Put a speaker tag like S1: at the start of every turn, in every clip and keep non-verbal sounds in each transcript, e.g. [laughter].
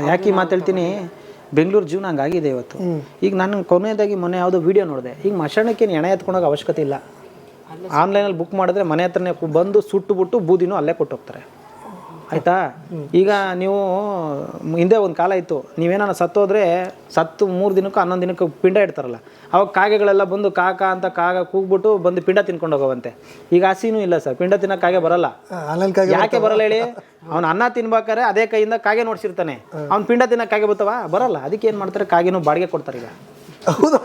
S1: ಯಾಕೆ ಮಾತಾಡ್ತೀನಿ? ಬೆಂಗಳೂರು ಜೀವನ ಹಂಗಾಗಿದೆ ಇವತ್ತು. ಈಗ ನಾನು ಕೊನೆಯದಾಗಿ ಮೊನ್ನೆ ಯಾವುದೋ ವಿಡಿಯೋ ನೋಡಿದೆ. ಈಗ ಮಶಾಣಕ್ಕೆ ಎಣೆ ಎತ್ಕೊಂಡೋಗೋ ಅವಶ್ಯಕತೆ ಇಲ್ಲ. ಆನ್ಲೈನಲ್ಲಿ ಬುಕ್ ಮಾಡಿದ್ರೆ ಮನೆ ಹತ್ರನೇ ಬಂದು ಬಂದು ಸುಟ್ಟುಬಿಟ್ಟು ಬೂದಿನೂ ಅಲ್ಲೇ ಕೊಟ್ಟು ಹೋಗ್ತಾರೆ. ಆಯಿತಾ? ಈಗ ನೀವು ಹಿಂದೆ ಒಂದು ಕಾಲ ಇತ್ತು ನೀವೇನಾನ ಸತ್ತೋದ್ರೆ ಸತ್ತು ಮೂರು ದಿನಕ್ಕೂ ಹನ್ನೊಂದು ದಿನಕ್ಕೂ ಪಿಂಡ ಇಡ್ತಾರಲ್ಲ. ಅವಾಗ ಕಾಗೆಗಳೆಲ್ಲ ಬಂದು ಕಾಕ ಅಂತ ಕಾಗ ಕೂಗ್ಬಿಟ್ಟು ಬಂದು ಪಿಂಡ ತಿನ್ಕೊಂಡು ಹೋಗೋವಂತೆ. ಈಗ ಹಸಿನೂ ಇಲ್ಲ ಸರ್ ಪಿಂಡ ತಿನ್ನೋಕೆ ಕಾಗೆ ಬರಲ್ಲ. ಯಾಕೆ ಬರಲ್ಲ ಹೇಳಿ? ಅವ್ನು ಅನ್ನ ತಿನ್ಬೇಕಾರೆ ಅದೇ ಕೈಯಿಂದ ಕಾಗೆ ನೋಡ್ಸಿರ್ತಾನೆ. ಅವ್ನು ಪಿಂಡ ತಿನ್ನೋಕೆ ಕಾಗೆ ಬರ್ತಾವ? ಬರಲ್ಲ. ಅದಕ್ಕೆ ಏನು ಮಾಡ್ತಾರೆ? ಕಾಗೆನೂ ಬಾಡಿಗೆ ಕೊಡ್ತಾರೆ ಈಗ.
S2: ಹೌದಾ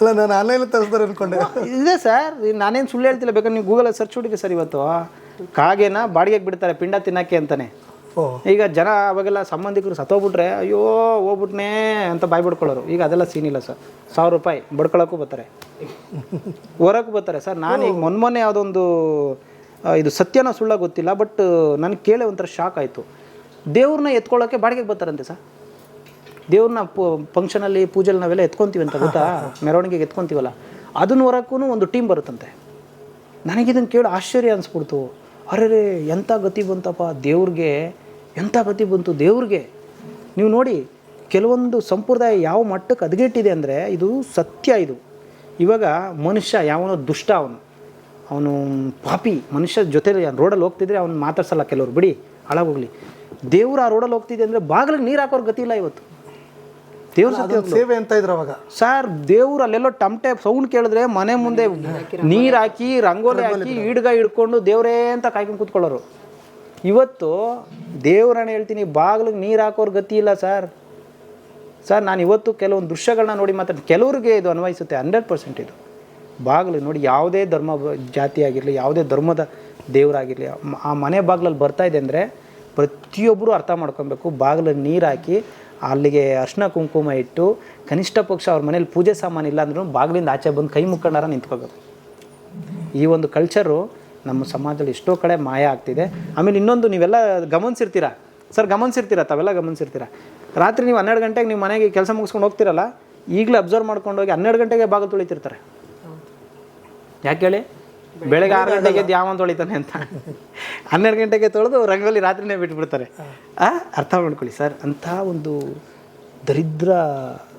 S2: ಅಲ್ಲ ನಾನು ಆನ್ಲೈನಲ್ಲಿ ತರಿಸ್ತಾರೆ ಅನ್ಕೊಂಡೆ.
S1: ಇದೆ ಸರ್. ನಾನೇನು ಸುಳ್ಳು ಹೇಳ್ತಿಲ್ಲ. ಬೇಕಾದ್ರೆ ನೀವು ಗೂಗಲಲ್ಲಿ ಸರ್ಚ್ ಹೊಡಿರಿ ಸರ್ ಇವತ್ತು. ಕಾಗೆನ ಬಾಡಿಗೆಗೆ ಬಿಡ್ತಾರೆ ಪಿಂಡ ತಿನ್ನಕ್ಕೆ ಅಂತಾನೆ. ಈಗ ಜನ ಅವಾಗೆಲ್ಲ ಸಂಬಂಧಿಕರು ಸತ್ತೋಗ್ಬಿಟ್ರೆ ಅಯ್ಯೋ ಹೋಗ್ಬಿಟ್ನೇ ಅಂತ ಬಾಯ್ ಬಿಡ್ಕೊಳ್ಳೋರು ಈಗ ಅದೆಲ್ಲ ಸೀನ್ ಇಲ್ಲ ಸರ್. ಸಾವಿರ ರೂಪಾಯಿ ಬಡ್ಕೊಳಕ್ಕೂ ಬರ್ತಾರೆ. ಹೊರಕ್ಕೂ ಬರ್ತಾರೆ. ಸರ್ ನಾನು ಈಗ ಮೊನ್ನೆ ಮೊನ್ನೆ ಯಾವುದೊಂದು ಇದು ಸತ್ಯನ ಸುಳ್ಳ ಗೊತ್ತಿಲ್ಲ ಬಟ್ ನನಗೆ ಕೇಳಿ ಒಂಥರ ಶಾಕ್ ಆಯಿತು. ದೇವ್ರನ್ನ ಎತ್ಕೊಳ್ಳೋಕ್ಕೆ ಬಾಡಿಗೆಗೆ ಬರ್ತಾರಂತೆ ಸರ್. ದೇವ್ರನ್ನ ಫಂಕ್ಷನಲ್ಲಿ ಪೂಜೆಲಿ ನಾವೆಲ್ಲ ಎತ್ಕೊಂತೀವಿ ಅಂತ ಗೊತ್ತಾ? ಮೆರವಣಿಗೆಗೆ ಎತ್ಕೊತೀವಲ್ಲ. ಅದನ್ನ ಹೊರಕ್ಕೂ ಒಂದು ಟೀಮ್ ಬರುತ್ತಂತೆ. ನನಗಿದನ್ನು ಕೇಳಿ ಆಶ್ಚರ್ಯ ಅನಿಸ್ಬಿಡ್ತು. ಅರೆ ಎಂಥ ಗತಿ ಬಂತಪ್ಪ ದೇವ್ರಿಗೆ? ಎಂಥ ಗತಿ ಬಂತು ದೇವ್ರಿಗೆ? ನೀವು ನೋಡಿ, ಕೆಲವೊಂದು ಸಂಪ್ರದಾಯ ಯಾವ ಮಟ್ಟಕ್ಕೆ ಹದಗೆಟ್ಟಿದೆ ಅಂದರೆ ಇದು ಸತ್ಯ ಇದು. ಇವಾಗ ಮನುಷ್ಯ ಯಾವನೋ ದುಷ್ಟ ಅವನು. ಅವನು ಪಾಪಿ, ಮನುಷ್ಯ ಜೊತೆ ರೋಡಲ್ಲಿ ಹೋಗ್ತಿದ್ರೆ ಅವ್ನು ಮಾತಾಡ್ಸಲ್ಲ ಕೆಲವ್ರು. ಬಿಡಿ ಹಾಳಾಗೋಗ್ಲಿ ದೇವ್ರು ಆ ರೋಡಲ್ಲಿ ಹೋಗ್ತಿದೆ ಅಂದರೆ ಬಾಗಿಲಿಗೆ ನೀರು ಹಾಕೋರು ಗತಿ ಇಲ್ಲ ಇವತ್ತು. ದೇವ್ರ ಸತ್ಯ
S2: ಸೇವೆ ಅಂತ ಇದ್ರು ಅವಾಗ.
S1: ಸರ್ ದೇವ್ರು ಅಲ್ಲೆಲ್ಲೋ ಟಮಟೆ ಸೌಂಡ್ ಕೇಳಿದ್ರೆ ಮನೆ ಮುಂದೆ ನೀರು ಹಾಕಿ ರಂಗೋಲಿ ಹಾಕಿ ಈಡ್ಗ ಹಿಡ್ಕೊಂಡು ದೇವ್ರೇ ಅಂತ ಕಾಯ್ಕೊಂಡು ಕೂತ್ಕೊಳ್ಳೋರು. ಇವತ್ತು ದೇವ್ರನ್ನ ಹೇಳ್ತೀನಿ ಬಾಗಿಲಿಗೆ ನೀರು ಹಾಕೋರ್ ಗತಿ ಇಲ್ಲ ಸರ್. ಸರ್ ನಾನು ಇವತ್ತು ಕೆಲವೊಂದು ದೃಶ್ಯಗಳನ್ನ ನೋಡಿ ಮಾತ್ರ ಕೆಲವ್ರಿಗೆ ಇದು ಅನ್ವಯಿಸುತ್ತೆ ಹಂಡ್ರೆಡ್ ಪರ್ಸೆಂಟ್ ಇದು. ಬಾಗಿಲು ನೋಡಿ ಯಾವುದೇ ಧರ್ಮ ಜಾತಿ ಆಗಿರಲಿ ಯಾವುದೇ ಧರ್ಮದ ದೇವರಾಗಿರಲಿ ಆ ಮನೆ ಬಾಗ್ಲಲ್ಲಿ ಬರ್ತಾ ಇದೆ ಅಂದರೆ ಪ್ರತಿಯೊಬ್ಬರು ಅರ್ಥ ಮಾಡ್ಕೊಬೇಕು. ಬಾಗಿಲಲ್ಲಿ ನೀರು ಹಾಕಿ ಅಲ್ಲಿಗೆ ಅರ್ಶಿನ ಕುಂಕುಮ ಇಟ್ಟು ಕನಿಷ್ಠ ಪಕ್ಷ ಅವ್ರ ಮನೇಲಿ ಪೂಜೆ ಸಾಮಾನು ಇಲ್ಲ ಅಂದ್ರೂ ಬಾಗಿಲಿಂದ ಆಚೆ ಬಂದು ಕೈ ಮುಕ್ಕಂಡಾರ ನಿಂತ್ಕೋಬೇಕು. ಈ ಒಂದು ಕಲ್ಚರು ನಮ್ಮ ಸಮಾಜದಲ್ಲಿ ಎಷ್ಟೋ ಕಡೆ ಮಾಯ ಆಗ್ತಿದೆ. ಆಮೇಲೆ ಇನ್ನೊಂದು ನೀವೆಲ್ಲ ಗಮನಿಸಿರ್ತೀರಾ? ಸರ್, ಗಮನಿಸಿರ್ತೀರಾ? ತಾವೆಲ್ಲ ಗಮನಿಸಿರ್ತೀರಾ? ರಾತ್ರಿ ನೀವು ಹನ್ನೆರಡು ಗಂಟೆಗೆ ನೀವು ಮನೆಗೆ ಕೆಲಸ ಮುಗಿಸ್ಕೊಂಡು ಹೋಗ್ತಿರಲ್ಲ, ಈಗಲೇ ಅಬ್ಸರ್ವ್ ಮಾಡ್ಕೊಂಡು ಹೋಗಿ ಹನ್ನೆರಡು ಗಂಟೆಗೆ ಬಾಗಿಲು ತುಳಿತಿರ್ತಾರೆ. ಯಾಕೆ ಹೇಳಿ? ಬೆಳಗ್ಗೆ ಆರು ಗಂಟೆಗೆ ಯಾವ ಯಾವನ್ ತೊಳಿತಾನೆ ಅಂತ. ಹನ್ನೆರಡು ಗಂಟೆಗೆ ತೊಳೆದು ರಂಗೋಲಿ ರಾತ್ರಿನೇ ಬಿಟ್ಬಿಡ್ತಾರೆ. ಆ ಅರ್ಥ ಮಾಡ್ಕೊಳ್ಳಿ ಸರ್ ಅಂಥ ಒಂದು ದರಿದ್ರ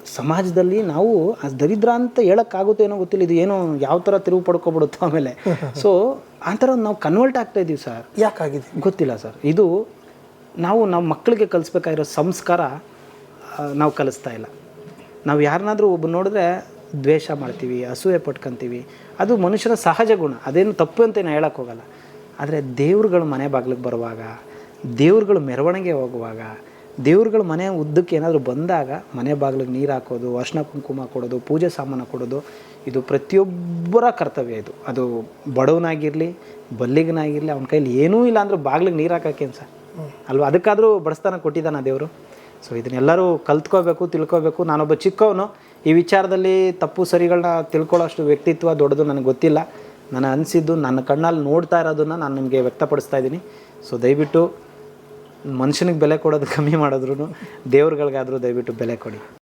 S1: ಸಮಾಜದಲ್ಲಿ ನಾವು ಆ ದರಿದ್ರ ಅಂತ ಹೇಳೋಕ್ಕಾಗುತ್ತೋ ಏನೋ ಗೊತ್ತಿಲ್ಲ ಇದು ಏನೋ ಯಾವ ಥರ ತಿರುವು ಪಡ್ಕೊಬಿಡುತ್ತೋ ಆಮೇಲೆ. [laughs] ಸೊ ಆ ಥರ ನಾವು ಕನ್ವರ್ಟ್ ಆಗ್ತಾ ಇದ್ದೀವಿ ಸರ್.
S2: ಯಾಕಾಗಿದೆ?
S1: ಗೊತ್ತಿಲ್ಲ ಸರ್. ಇದು ನಾವು ನಮ್ಮ ಮಕ್ಕಳಿಗೆ ಕಲಿಸ್ಬೇಕಾಗಿರೋ ಸಂಸ್ಕಾರ ನಾವು ಕಲಿಸ್ತಾ ಇಲ್ಲ. ನಾವು ಯಾರನ್ನಾದರೂ ಒಬ್ಬ ನೋಡಿದ್ರೆ ದ್ವೇಷ ಮಾಡ್ತೀವಿ, ಅಸೂಯೆ ಪಟ್ಕೊಂತೀವಿ. ಅದು ಮನುಷ್ಯನ ಸಹಜ ಗುಣ. ಅದೇನು ತಪ್ಪು ಅಂತ ನಾನು ಹೇಳಕ್ಕೆ ಹೋಗಲ್ಲ. ಆದರೆ ದೇವ್ರುಗಳು ಮನೆ ಬಾಗಿಲಿಗೆ ಬರುವಾಗ, ದೇವ್ರುಗಳು ಮೆರವಣಿಗೆ ಹೋಗುವಾಗ, ದೇವ್ರುಗಳು ಮನೆ ಉದ್ದಕ್ಕೆ ಏನಾದರೂ ಬಂದಾಗ ಮನೆ ಬಾಗಿಲಿಗೆ ನೀರು ಹಾಕೋದು, ಅರ್ಶನ ಕುಂಕುಮ ಕೊಡೋದು, ಪೂಜೆ ಸಾಮಾನು ಕೊಡೋದು, ಇದು ಪ್ರತಿಯೊಬ್ಬರ ಕರ್ತವ್ಯ ಇದು. ಅದು ಬಡವನಾಗಿರಲಿ, ಬಲ್ಲಿಗನಾಗಿರಲಿ, ಅವನ ಕೈಲಿ ಏನೂ ಇಲ್ಲ ಅಂದರೂ ಬಾಗಿಲಿಗೆ ನೀರು ಹಾಕೋಕ್ಕೇನು ಸರ್? ಅಲ್ವಾ? ಅದಕ್ಕಾದರೂ ಬಡಸ್ತಾನ ಕೊಟ್ಟಿದ್ದಾನ ದೇವರು? ಸೊ ಇದನ್ನೆಲ್ಲರೂ ಕಲ್ತ್ಕೋಬೇಕು, ತಿಳ್ಕೊಬೇಕು. ನಾನೊಬ್ಬ ಚಿಕ್ಕವನು. ಈ ವಿಚಾರದಲ್ಲಿ ತಪ್ಪು ಸರಿಗಳನ್ನ ತಿಳ್ಕೊಳ್ಳೋಷ್ಟು ವ್ಯಕ್ತಿತ್ವ ದೊಡ್ಡದು ನನಗೆ ಗೊತ್ತಿಲ್ಲ. ನಾನು ಅನಿಸಿದ್ದು ನನ್ನ ಕಣ್ಣಲ್ಲಿ ನೋಡ್ತಾ ಇರೋದನ್ನು ನಾನು ನಿಮಗೆ ವ್ಯಕ್ತಪಡಿಸ್ತಾ ಇದ್ದೀನಿ. ಸೊ ದಯವಿಟ್ಟು ಮನುಷ್ಯನಿಗೆ ಬೆಲೆ ಕೊಡೋದು ಕಮ್ಮಿ ಮಾಡಿದ್ರು ದೇವ್ರುಗಳಿಗಾದರೂ ದಯವಿಟ್ಟು ಬೆಲೆ ಕೊಡಿ.